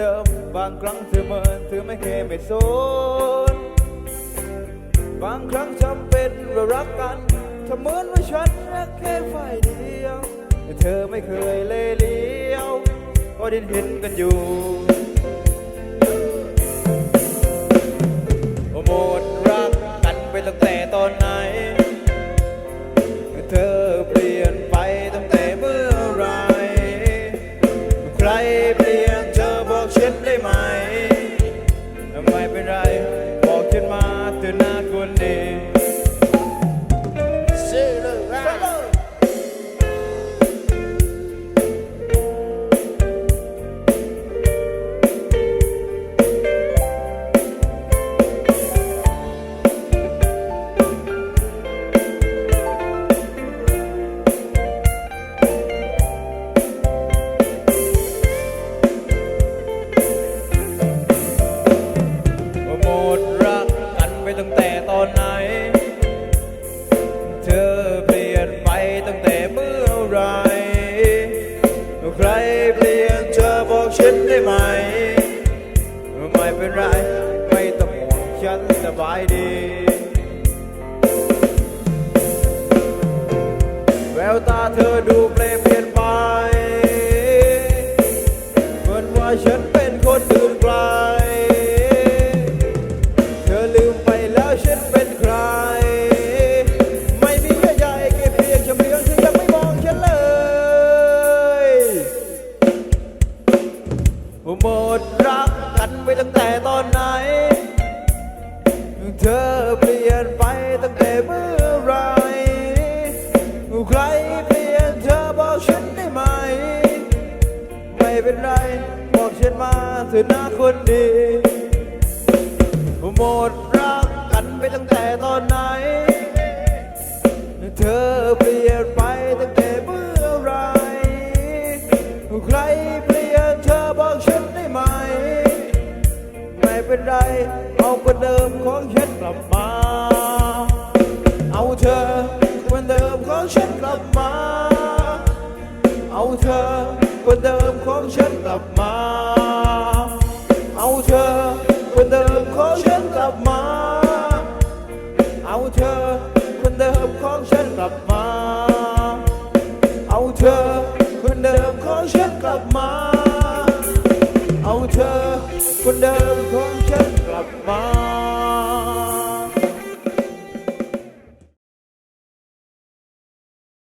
ดิม บางครั้งเธอเมินเธอไม่เคยไม่สนบางครั้งจำเป็นเรารักกันเธอเหมือนว่าฉันรักแค่ฝ่ายเดียวเธอไม่เคยเลยเลี้ยวก็ได้เห็นกันอยู่ ไหมไม่เป็นไร ไม่ต้องห่วงฉันสบายดี แววตาเธอ ไปตั้งแต่ตอนไหน เธอเปลี่ยนไปตั้งแต่เมื่อไร ใครเปลี่ยนเธอบอกฉันได้ไหม ไม่เป็นไร บอกฉันมาเธอหน้าคนดี หมดรักกันไปตั้งแต่ตอนไหน เธอเปลี่ยนไปตั้งแต่เมื่อไร ใครเปลี่ยน เป็นไร เอาคนเดิมของฉันกลับมา เอาเธอคนเดิมของฉันกลับมา เอาเธอคนเดิมของฉันกลับมา เอาเธอคนเดิมของฉันกลับมา เอาเธอคนเดิมของฉันกลับมา เอาเธอคนเดิมของฉันกลับมา เอาเธอคนเดิมของฉันกลับมา